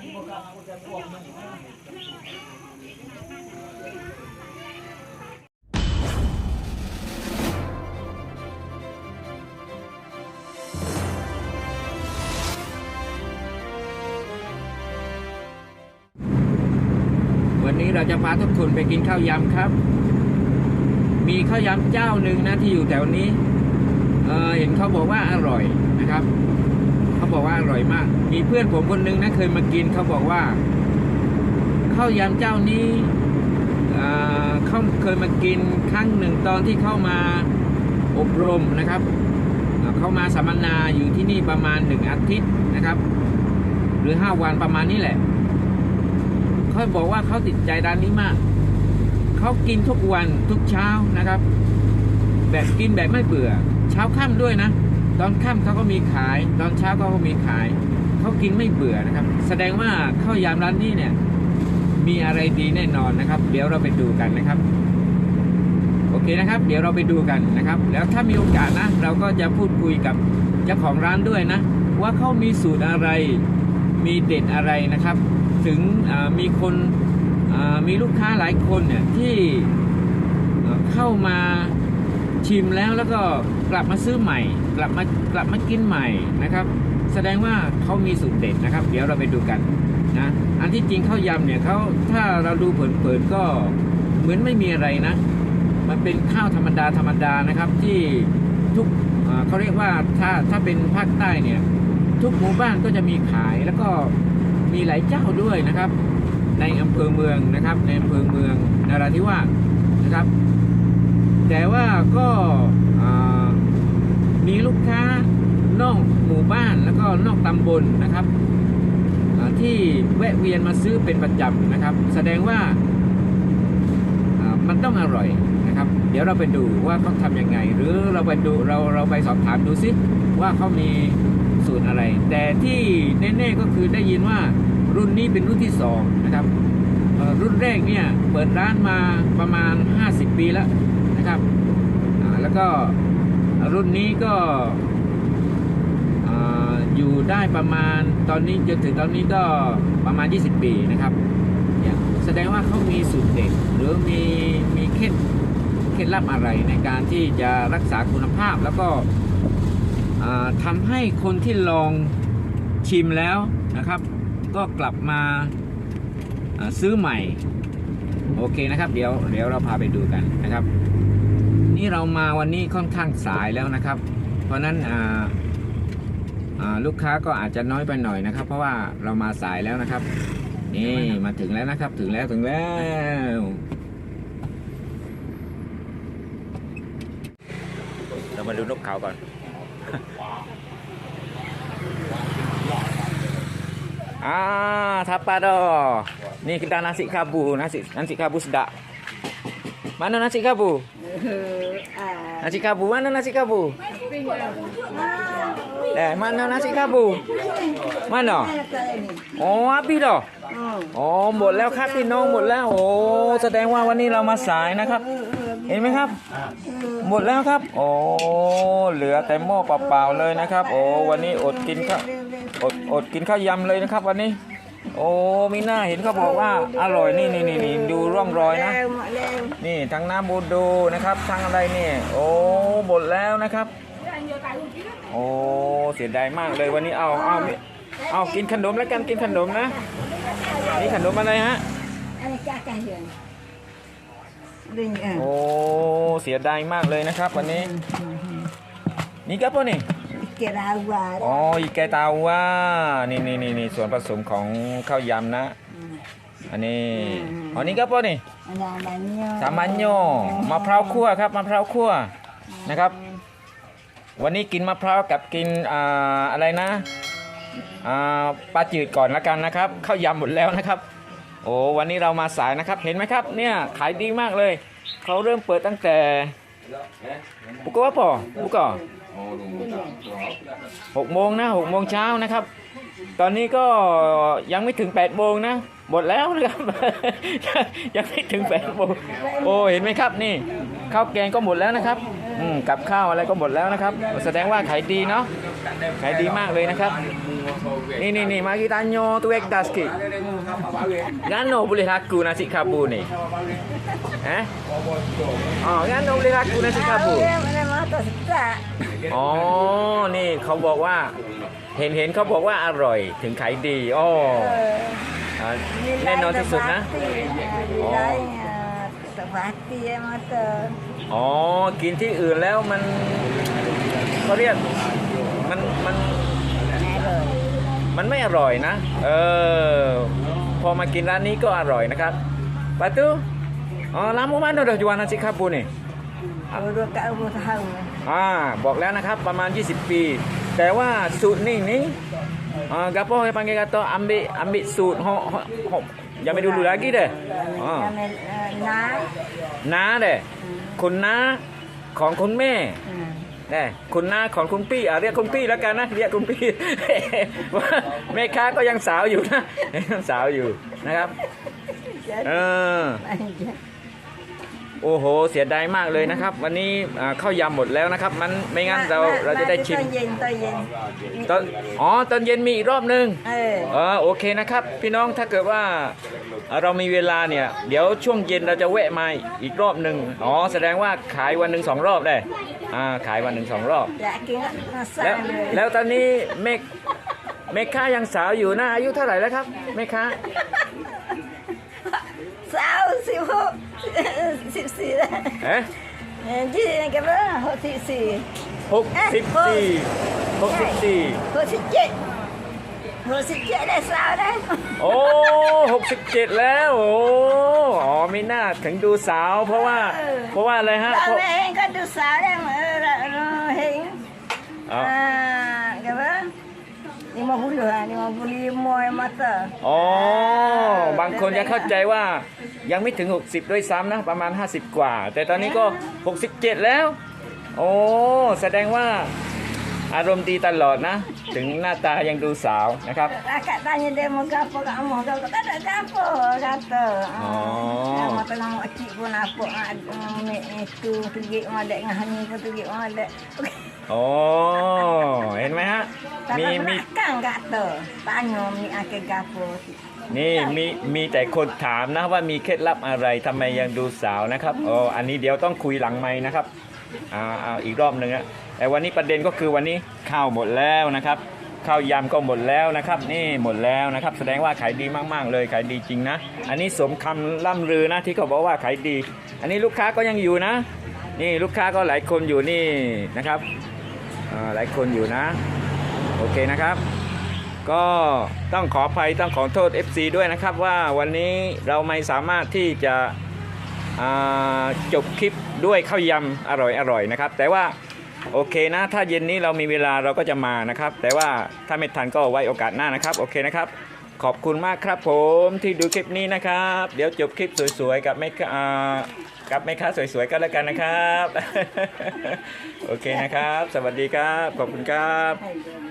วันนี้เราจะพาทุกคนไปกินข้าวยำครับ มีข้าวยำเจ้าหนึ่งนะที่อยู่แถวนี้เออเห็นเขาบอกว่าอร่อยนะครับ บอกว่าอร่อยมาก มีเพื่อนผมคนนึงนะเคยมากินเขาบอกว่าข้าวยำเจ้านี้เขาเคยมากินครั้งหนึ่งตอนที่เข้ามาอบรมนะครับเอ่อเข้ามาสัมมนาอยู่ที่นี่ประมาณหนึ่งอาทิตย์นะครับ หรือห้าวันประมาณนี้แหละเขาบอกว่าเขาติดใจร้านนี้มาก เขากินทุกวันทุกเช้านะครับ แบบกินแบบไม่เบื่อ เช้าค่ำด้วยนะ ตอนค่ำเขาก็มีขาย ตอนเช้าเขาก็มีขาย เขากินไม่เบื่อนะครับ แสดงว่าข้าวยำร้านนี้เนี่ย มีอะไรดีแน่นอนนะครับ เดี๋ยวเราไปดูกันนะครับ โอเคนะครับ เดี๋ยวเราไปดูกันนะครับ แล้วถ้ามีโอกาสนะ เราก็จะพูดคุยกับเจ้าของร้านด้วยนะ ว่าเขามีสูตรอะไร มีเด็ดอะไรนะครับ ถึงมีคนมีลูกค้าหลายคนเนี่ยที่เข้ามา ชิมแล้วแล้วก็กลับมาซื้อใหม่ กลับมากลับมากินใหม่นะครับ แสดงว่าเขามีสูตรเด็ดนะครับ เดี๋ยวเราไปดูกันนะอันที่จริงข้าวยำเนี่ยเขาถ้าเราดูเผินๆก็เหมือนไม่มีอะไรนะ มันเป็นข้าวธรรมดาธรรมดานะครับ ที่ทุกเอ่อเขาเรียกว่าถ้าถ้าเป็นภาคใต้เนี่ย ทุกหมู่บ้านก็จะมีขายแล้วก็มีหลายเจ้าด้วยนะครับ ในอำเภอเมืองนะครับ ในอำเภอเมืองนราธิวาสนะครับ แต่ว่าก็มีลูกค้านอกหมู่บ้านแล้วก็นอกตำบลนะครับ ที่แวะเวียนมาซื้อเป็นประจำนะครับ แสดงว่ามันต้องอร่อยนะครับ เดี๋ยวเราไปดูว่าเขาทำยังไง หรือเราไปดูเราเราไปสอบถามดูซิว่าเขามีสูตรอะไร แต่ที่แน่ๆก็คือได้ยินว่ารุ่นนี้เป็นรุ่นที่สองนะครับรุ่นแรกเนี่ยเปิดร้านมาประมาณ 50 ปีแล้ว นะครับแล้วก็รุ่นนี้ก็ออยู่ได้ประมาณตอนนี้จนถึงตอนนี้ก็ประมาณ 20 ปีนะครับ แสดงว่าเขามีสูตรเด็ดหรือมีมีเคล็ดเคล็ดลับอะไรในการที่จะรักษาคุณภาพแล้วก็ทำให้คนที่ลองชิมแล้วนะครับ ก็กลับมาซื้อใหม่ โอเคนะครับ เดี๋ยวเดี๋ยวเราพาไปดูกันนะครับ นี่เรามาวันนี้ค่อนข้างสายแล้วนะครับ เพราะนั้นลูกค้าก็อาจจะน้อยไปหน่อยนะครับ เพราะว่าเรามาสายแล้วนะครับ นี่มาถึงแล้วนะครับ ถึงแล้วถึงแล้ว เรามาดูนกเขาก่อน Ah, tapa dah. Ni kita nasi kabu, nasi nasi kabu sedap. Mana nasi kabu? Ah, Nasi kabu, mana nasi kabu? Eh, mana nasi kabu? Mana? Oh, habis dah. อ๋อหมดแล้วครับพี่น้องหมดแล้วโอ้แสดงว่าวันนี้เรามาสายนะครับ เห็นไหมครับ หมดแล้วครับโอ้เหลือแต่หม้อเปล่าๆเลยนะครับ โอ้วันนี้อดกินข้าวอดอดกินข้าวยำเลยนะครับ วันนี้ โอ้มีหน้าเห็นเขาบอกว่าอร่อยนี่นี่นี่นี่ดูร่องรอยนะ นี่ทั้งน้ำบูดูนะครับทั้งอะไรนี่โอ้หมดแล้วนะครับ โอ้เสียดายมากเลยวันนี้เอาเอาเอากินขนมแล้วกันกินขนมนะนี่ขนมอะไรฮะโอ้เสียดายมากเลยนะครับ วันนี้ นี่ ก็ปะนี่ Kira awal. อ๋ออีแกตาว่านี่นี่นี่นี่ส่วนผสมของข้าวยำนะ อันนี้อ๋อนี่ก็ปะนี่ Namanya. สามัญโยมะพร้าวคั่วครับมะพร้าวคั่วนะครับ วันนี้กินมะพร้าวกับกินอ่าอะไรนะอ่าปลาจืดก่อนละกันนะครับข้าวยำหมดแล้วนะครับ โอ้วันนี้เรามาสายนะครับเห็นไหมครับ เนี่ยขายดีมากเลยเขาเริ่มเปิดตั้งแต่ปุกว่าพอปุกก่อ หกโมงนะหกโมงเช้านะครับ ตอนนี้ก็ยังไม่ถึงแปดโมงนะหมดแล้วนะครับ ยังไม่ถึงแปดโมงโอ้เห็นไหมครับนี่ข้าวแกงก็หมดแล้วนะครับ อืมกับข้าวอะไรก็หมดแล้วนะครับ แสดงว่าขายดีเนาะ ขายดีมากเลยนะครับ นี่นี่นี่มากิตาโยตัวเอกดัสกิงานโนบุเลรักกูนาซิคาบูนี่ฮะอ๋องานโนบุเลรักกูนาซิคาบูอ๋อนี่เขาบอกว่า เห็นเห็นเขาบอกว่าอร่อยถึงขายดีอ๋อแน่นอนที่สุดนะอ๋ออ๋อ กินที่อื่นแล้วมันเขาเรียกมันมัน Merah. มันไม่อร่อยนะ เออ พอมากินร้านนี้ก็อร่อยนะครับปาตูอ๋อร้านหมูมันเดอ jual nasi kabur ni Baru kat rumah tahu. อ่าบอกแล้วนะครับประมาณ 20 ปี แต่ว่าสูตรนี่นี่อ่า gapo yang panggil kata ambil ambil สูตร ho, ho, ho, yang ambil dulu lagi deh ah. Kami nak. น้าเด้คุณน้าของคุณแม่ Hmm. เน่คุณน้าของคุณพี่อะเรียกคุณพี่แล้วกันนะเรียกคุณพี่ว่าแม่ค้าก็ยังสาวอยู่นะยังสาวอยู่นะครับเออโอ้โห เสียดายมากเลยนะครับ วันนี้อ่าข้าวยำหมดแล้วนะครับ มันไม่งั้นเราเราจะได้ชิม Tao yin, tao yin. ตอนอ๋อตอนเย็นมีอีกรอบหนึ่งเออเออโอเคนะครับ พี่น้องถ้าเกิดว่า เอ่อเรามีเวลาเนี่ย เดี๋ยวช่วงเย็นเราจะแวะมาอีกรอบหนึ่งอ๋อแสดงว่าขายวันหนึ่งสองรอบได้อ่าขายวันหนึ่งสองรอบ Yakin tak แล้ว masak dia. แล้วตอนนี้เมฆเมฆค้ายังสาวอยู่นะอายุเท่าไหร่แล้วครับเมฆค้า Sao sibuk. Sip-si dah. เอ๊ะ Jadi yang kata hok sip-si. หกสิบสี่หกสิบสี่ Hok sikit. Hok sikit dah sao dah. โอ้หกสิบเจ็ดแล้วโอ้อ๋อไม่น่าถึงดูสาว เพราะว่า เพราะว่าอะไรฮะ Tak เพราะ main kan tu sao dah. Heng. อ๋อ Ah, kata 50 ah, 55 yang mata. อ๋อ บางคนจะเข้าใจว่ายังไม่ถึง 60 ด้วยซ้ำนะ ประมาณ 50 กว่า แต่ตอนนี้ก็ 67 แล้ว โอ้ แสดงว่า อารมณ์ดีตลอดนะ ถึงหน้าตายังดูสาวนะครับ Akak tanya dia mau gapo kat rumah kau tak ada gapo kata. Oh. Ah, mata nama cik pun apa mek itu tegik madek dengan hani pun tegik madek. โอ้เห็นไหมฮะ มี Tapi มี belakang kata tanya mi akak gapo. นี่มีมีแต่คนถามนะว่ามีเคล็ดลับอะไรทำไมยังดูสาวนะครับอ๋ออันนี้เดี๋ยวต้องคุยหลังไม้นะครับอ่าอ่าอีกรอบหนึ่งอะ แต่วันนี้ประเด็นก็คือวันนี้ข้าวหมดแล้วนะครับข้าวยำก็หมดแล้วนะครับ นี่หมดแล้วนะครับ แสดงว่าขายดีมาก ๆ เลยขายดีจริงนะ อันนี้สมคำล่ำลือนะที่เขาบอกว่าขายดี อันนี้ลูกค้าก็ยังอยู่นะ นี่ลูกค้าก็หลายคนอยู่นี่นะครับหลายคนอยู่นะ โอเคนะครับ ก็ต้องขออภัยต้องขอโทษ FC ด้วยนะครับว่าวันนี้เราไม่สามารถที่จะจบคลิปด้วยข้าวยำอร่อยๆนะครับ แต่ว่า โอเคนะ ถ้าเย็นนี้เรามีเวลาเราก็จะมานะครับ แต่ว่าถ้าไม่ทันก็ไว้โอกาสหน้านะครับ โอเคนะครับ ขอบคุณมากครับผมที่ดูคลิปนี้นะครับ เดี๋ยวจบคลิปสวยๆ กับแม่ค้ากับแม่ค้าสวยๆกันแล้วกันนะครับ โอเคนะครับ สวัสดีครับ ขอบคุณครับ